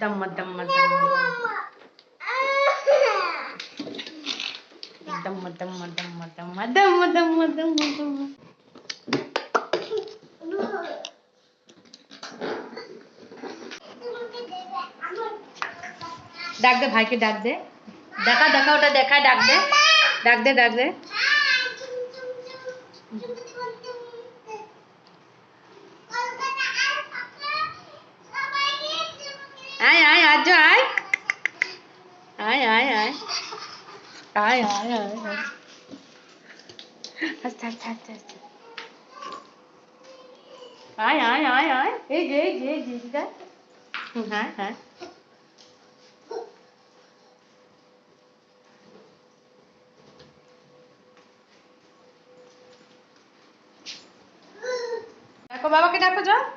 দম্মা দম্মা দম্মা দম্মা দম্মা দম্মা দম্মা দম্মা দম্মা দম্মা দম্মা ডাক দে ভাইকে ডাক দে দেখা দেখা ওটা দেখা ডাক দে ডাক দে ডাক দে rồi. Rồi rồi. Rồi rồi rồi rồi rồi rồi. Rồi gì gì gì gì gì đó hả hả? Cái bawa kenapa, Jom?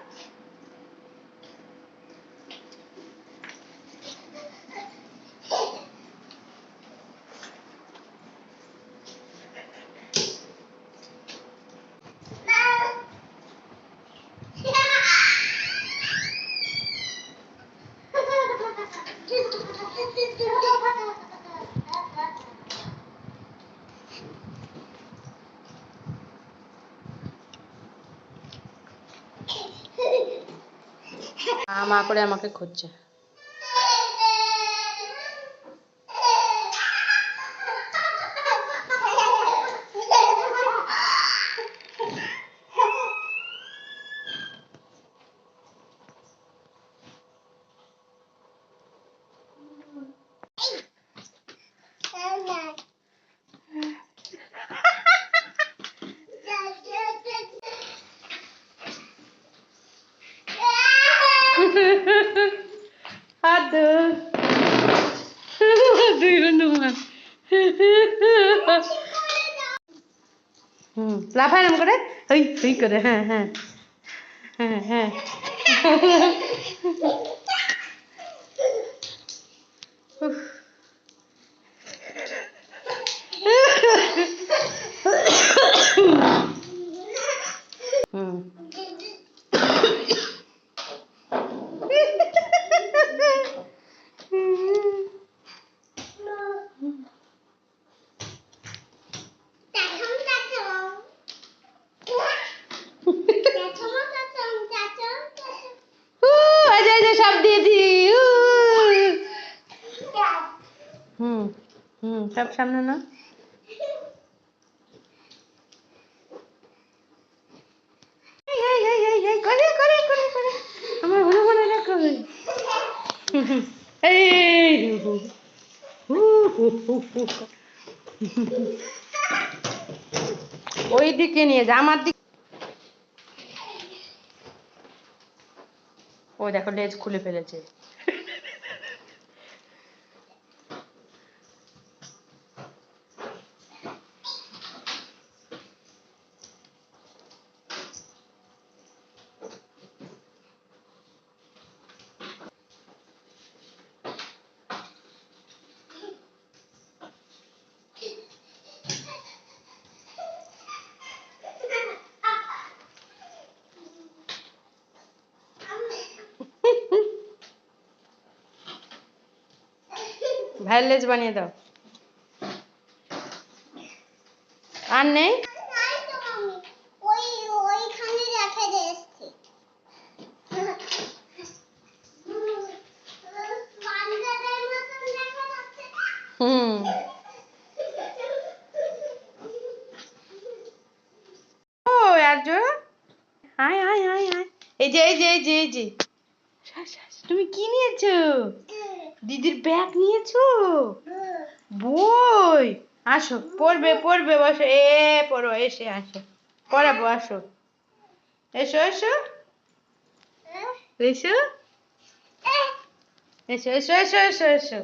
মা করে আমাকে খুঁজছে। Aduh. know what? হুম লাফায় নাম করে হই হই করে হ্যাঁ হ্যাঁ হ্যাঁ হ্যাঁ হম, সব সামনে না ওই দিকে নিয়ে যা, আমার দিকে ও দেখো, লেজ খুলে ফেলেছে। ভাইয়ের লেজ বানিয়ে দাও। আর নেই? এই যে এই যে এই যে এই যে। শাস, শাস, তুমি কি নিয়েছো? দিদির ব্যাগ নিয়েছো? বই। আসো পড়বে পড়বে বসো। এ পড়ো এসে আসো। পড়াবো আসো এসো এসো। এসো। এসো এসো এসো এসো এসো।